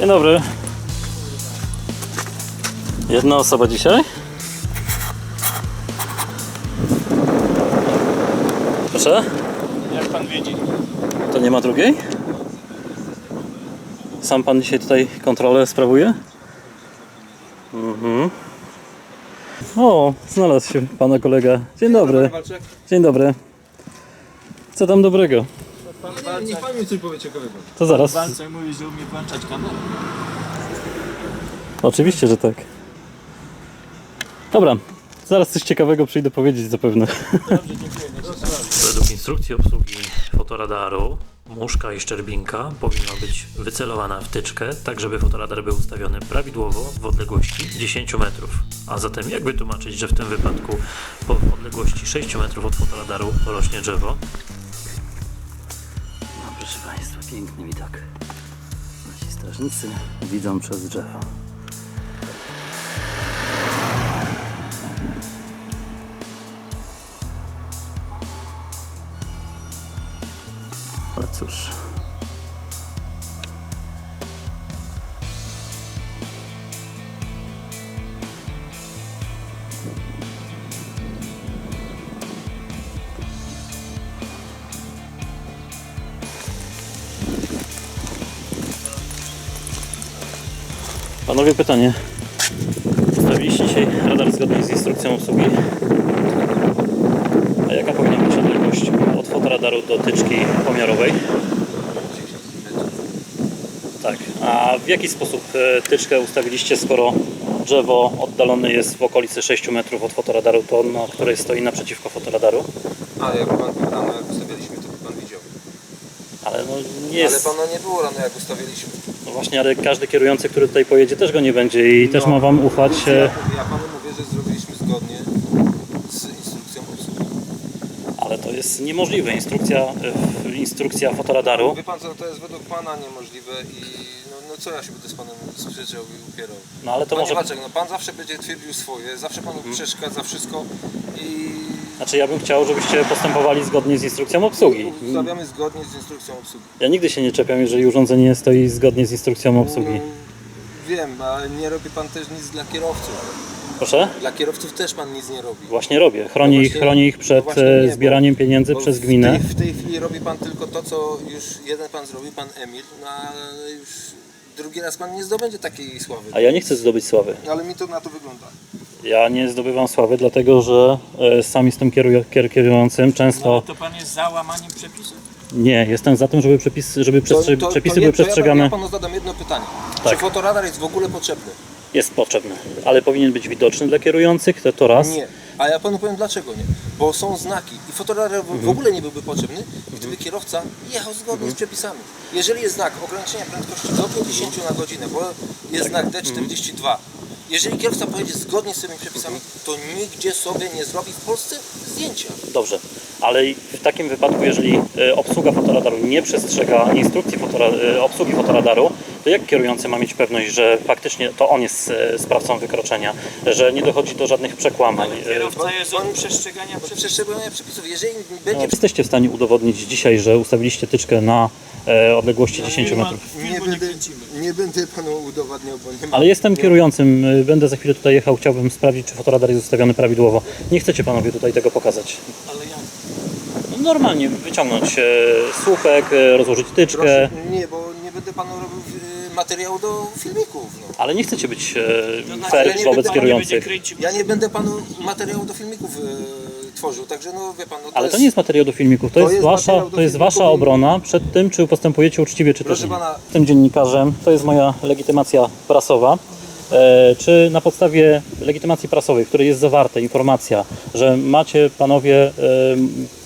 Dzień dobry. Jedna osoba dzisiaj? Proszę? Jak pan widzi. To nie ma drugiej? Sam pan dzisiaj tutaj kontrolę sprawuje? Mhm. O, znalazł się pana kolega. Dzień dobry. Dzień dobry. Co tam dobrego? Pan niech pan mi coś powie ciekawego. To zaraz. Walczek mówi, że umie włączać kamerę. Oczywiście, że tak. Dobra, zaraz coś ciekawego przyjdę powiedzieć zapewne. Według instrukcji obsługi fotoradaru muszka i szczerbinka powinna być wycelowana w tyczkę, tak żeby fotoradar był ustawiony prawidłowo w odległości 10 metrów. A zatem jak wytłumaczyć, że w tym wypadku po odległości 6 metrów od fotoradaru rośnie drzewo? No, piękny widok. Nasi strażnicy widzą przez drzewo. Ale cóż. Panowie, pytanie. Ustawiliście dzisiaj radar zgodnie z instrukcją obsługi. A jaka powinna być odległość od fotoradaru do tyczki pomiarowej? Tak. A w jaki sposób e, tyczkę ustawiliście, skoro drzewo oddalone jest w okolicy 6 metrów od fotoradaru, to na której stoi naprzeciwko fotoradaru? Ale jak pan był rano, jak ustawialiśmy, to by pan widział. Ale no nie Ale jest. pana nie było rano, jak ustawialiśmy. No właśnie, ale każdy kierujący, który tutaj pojedzie, też go nie będzie i też No, ma wam ufać. Więc e, Ja, ja panu mówię, że zrobiliśmy zgodnie z instrukcją obsługi. Ale to jest niemożliwe. Instrukcja, e, instrukcja fotoradaru. Wie pan co, to jest według pana niemożliwe i no, no co ja się będę z panem sprzeczał i upierał. No ale to Panie może. Wacek, no pan zawsze będzie twierdził swoje, zawsze panu przeszkadza wszystko i Znaczy ja bym chciał, żebyście postępowali zgodnie z instrukcją obsługi. ustawiamy zgodnie z instrukcją obsługi. Ja nigdy się nie czepiam, jeżeli urządzenie stoi zgodnie z instrukcją obsługi. No, wiem, ale nie robi pan też nic dla kierowców. Proszę? Dla kierowców też pan nic nie robi. Właśnie robię. Chroni, No ich, właśnie- chroni ich przed no właśnie e, nie, bo- zbieraniem pieniędzy Bo przez w gminę. tej, w tej chwili robi pan tylko to, co już jeden pan zrobił, pan Emil, no ale już drugi raz pan nie zdobędzie takiej sławy. A ja nie chcę zdobyć sławy. Ale mi to na to wygląda. Ja nie zdobywam sławy, dlatego że e, sam jestem kieruj- kier, kierującym. Często ale to pan jest za łamaniem przepisów? nie, jestem za tym, żeby, przepis, żeby przestrze- przepisy były to przestrzegane. Ja, ja panu zadam jedno pytanie. Tak. Czy fotoradar jest w ogóle potrzebny? Jest potrzebny, ale powinien być widoczny dla kierujących, to, to raz. Nie. A ja panu powiem dlaczego nie. Bo są znaki i fotoradar w- w ogóle nie byłby potrzebny, gdyby kierowca jechał zgodnie z przepisami. Jeżeli jest znak ograniczenia prędkości do 50 na godzinę, bo jest znak D42, jeżeli kierowca pojedzie zgodnie z tymi przepisami, to nigdzie sobie nie zrobi w Polsce zdjęcia. Dobrze, ale w takim wypadku, jeżeli e, obsługa fotoradaru nie przestrzega instrukcji fotora- e, obsługi fotoradaru, to jak kierujący ma mieć pewność, że faktycznie to on jest e, sprawcą wykroczenia, że nie dochodzi do żadnych przekłamań? Kierowca jest od przestrzegania przestrzegania przepisów. Jeżeli no, będzie Jesteście w stanie udowodnić dzisiaj, że ustawiliście tyczkę na e, odległości 10 nie ma- metrów. nie będę, nie będę panu udowadniał, bo nie ma. Ale jestem kierującym, e, będę za chwilę tutaj jechał, chciałbym sprawdzić, czy fotoradar jest ustawiony prawidłowo. Nie chcecie panowie tutaj tego pokazać. Ale jak? No, Normalnie wyciągnąć e, słupek, e, rozłożyć tyczkę, Proszę, nie, bo nie będę panu robił materiału do filmików. No. ale nie chcecie być e, znaczy, fair nie wobec będę- Pan nie będzie kierujących. Ja nie będę panu materiału do filmików y, tworzył, także no wie pan, no to Ale jest, to nie jest materiał do filmików, to, To jest, jest wasza, materiał do to jest filmików wasza i- obrona przed tym, czy postępujecie uczciwie, czy Proszę też nie. pana- Jestem dziennikarzem, to jest moja legitymacja prasowa. E, czy na podstawie legitymacji prasowej, w której jest zawarta informacja, że macie panowie e,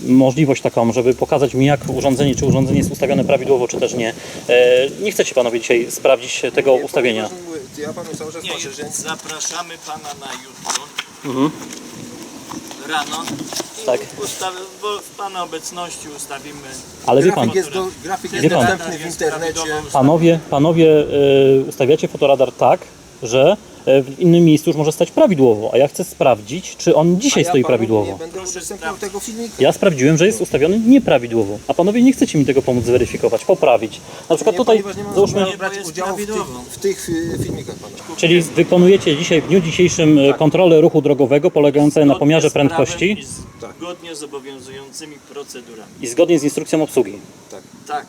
możliwość taką, żeby pokazać mi, jak urządzenie, czy urządzenie jest ustawione prawidłowo, czy też nie, e, nie chcecie panowie dzisiaj sprawdzić tego nie, ustawienia? Ja panu cały czas Nie, patrzę, że zapraszamy pana na jutro. Mhm. Rano. I Tak. Ustaw, bo w pana obecności ustawimy. Ale wie pan, grafik jest, do, grafik Wie jest pan- dostępny w internecie. Panowie, panowie ustawiacie fotoradar tak, że e, w innym miejscu już może stać prawidłowo, a ja chcę sprawdzić, czy on dzisiaj A ja stoi panu prawidłowo. Nie będę udostępniał tego filmika. Ja sprawdziłem, że jest ustawiony nieprawidłowo, a panowie nie chcecie mi tego pomóc zweryfikować, poprawić. Na przykład Nie, tutaj, ponieważ nie mam załóżmy, zamiaru brać jest udziału w tych, prawidłowo. w tych y, filmikach pana. czyli wykonujecie dzisiaj, w dniu dzisiejszym e, kontrolę ruchu drogowego polegającą na Zgodnie pomiarze z prawem prędkości i Zgodnie z obowiązującymi procedurami. i zgodnie z instrukcją obsługi. Tak. Tak.